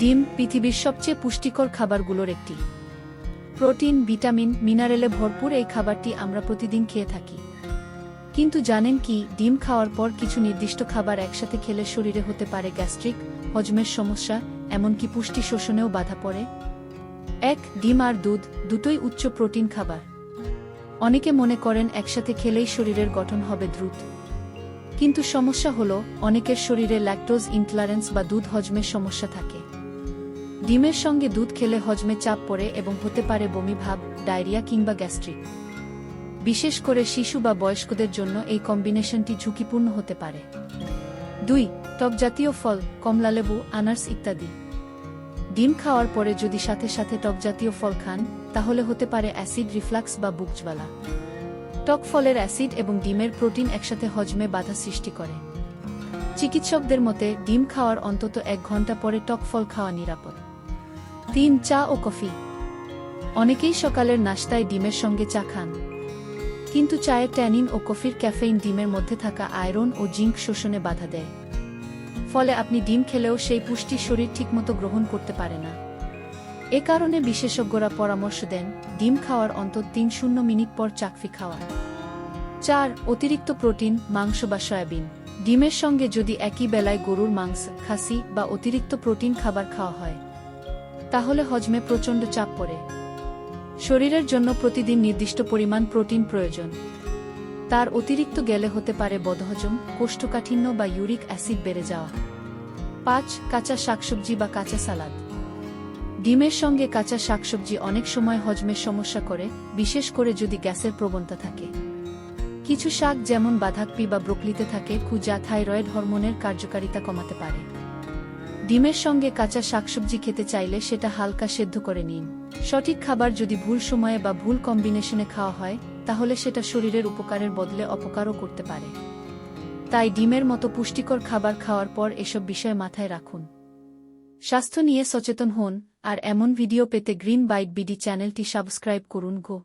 ডিম পৃথিবীর সবচেয়ে পুষ্টিকর খাবারগুলোর একটি। প্রোটিন, ভিটামিন, মিনারেলে ভরপুর এই খাবারটি আমরা প্রতিদিন খেয়ে থাকি। কিন্তু জানেন কি, ডিম খাওয়ার পর কিছু নির্দিষ্ট খাবার একসাথে খেলে শরীরে হতে পারে গ্যাস্ট্রিক, হজমের সমস্যা, এমনকি পুষ্টি শোষণেও বাধা পড়ে। এক, ডিম আর দুধ দুটোই উচ্চ প্রোটিন খাবার। অনেকে মনে করেন একসাথে খেলেই শরীরের গঠন হবে দ্রুত। কিন্তু সমস্যা হলো, অনেকের শরীরে ল্যাকটোজ ইনটলারেন্স বা দুধ হজমের সমস্যা থাকে। ডিমের সঙ্গে দুধ খেলে হজমে চাপ পড়ে এবং হতে পারে বমি ভাব, ডায়রিয়া কিংবা গ্যাস্ট্রিক। বিশেষ করে শিশু বা বয়স্কদের জন্য এই কম্বিনেশনটি ঝুঁকিপূর্ণ হতে পারে। দুই টক জাতীয় ফল কমলালেবু আনার্স ইত্যাদি। ডিম খাওয়ার পরে যদি সাথে সাথে টক জাতীয় ফল খান, তাহলে হতে পারে অ্যাসিড রিফ্লাক্স বা বুকজ্বালা। টক ফলের অ্যাসিড এবং ডিমের প্রোটিন একসাথে হজমে বাধা সৃষ্টি করে। চিকিৎসকদের মতে, ডিম খাওয়ার অন্তত এক ঘণ্টা পরে টক ফল খাওয়া নিরাপদ। তিন চা ও কফি। অনেকেই সকালের নাস্তায় ডিমের সঙ্গে চা খান। কিন্তু চায়ের ট্যানিন ও কফির ক্যাফেইন ডিমের মধ্যে থাকা আয়রন ও জিঙ্ক শোষণে বাধা দেয়। ফলে আপনি ডিম খেলেও সেই পুষ্টি শরীর ঠিকমতো গ্রহণ করতে পারে না। এ কারণে বিশেষজ্ঞরা পরামর্শ দেন, ডিম খাওয়ার অন্তত তিন শূন্য মিনিট পর চাকফি খাওয়া চার, অতিরিক্ত প্রোটিন, মাংস বা সয়াবিন। ডিমের সঙ্গে যদি একই বেলায় গরুর মাংস, খাসি বা অতিরিক্ত প্রোটিন খাবার খাওয়া হয়। তাহলে হজমে প্রচণ্ড চাপ পড়ে। শরীরের জন্য প্রতিদিন নির্দিষ্ট পরিমাণ প্রোটিন প্রয়োজন। তার অতিরিক্ত গেলে হতে পারে বদহজম, কোষ্ঠকাঠিন্য বা ইউরিক অ্যাসিড বেড়ে যাওয়া। পাঁচ, কাঁচা শাকসবজি বা কাঁচা সালাদ। ডিমের সঙ্গে কাঁচা শাকসবজি অনেক সময় হজমের সমস্যা করে, বিশেষ করে যদি গ্যাসের প্রবণতা থাকে। কিছু শাক যেমন বাঁধাকপি বা ব্রোকলিতে থাকে যা থাইরয়েড হরমোনের কার্যকারিতা কমাতে পারে। ডিমের সঙ্গে কাঁচা শাকসবজি খেতে চাইলে সেটা হালকা সেদ্ধ করে নিন। সঠিক খাবার যদি ভুল সময়ে বা ভুল কম্বিনেশনে খাওয়া হয়, তাহলে সেটা শরীরের উপকারের বদলে অপকারও করতে পারে। তাই ডিমের মতো পুষ্টিকর খাবার খাওয়ার পর এসব বিষয় মাথায় রাখুন। স্বাস্থ্য নিয়ে সচেতন হন, আর এমন ভিডিও পেতে গ্রিন বাইট বিডি চ্যানেলটি সাবস্ক্রাইব করুন গো।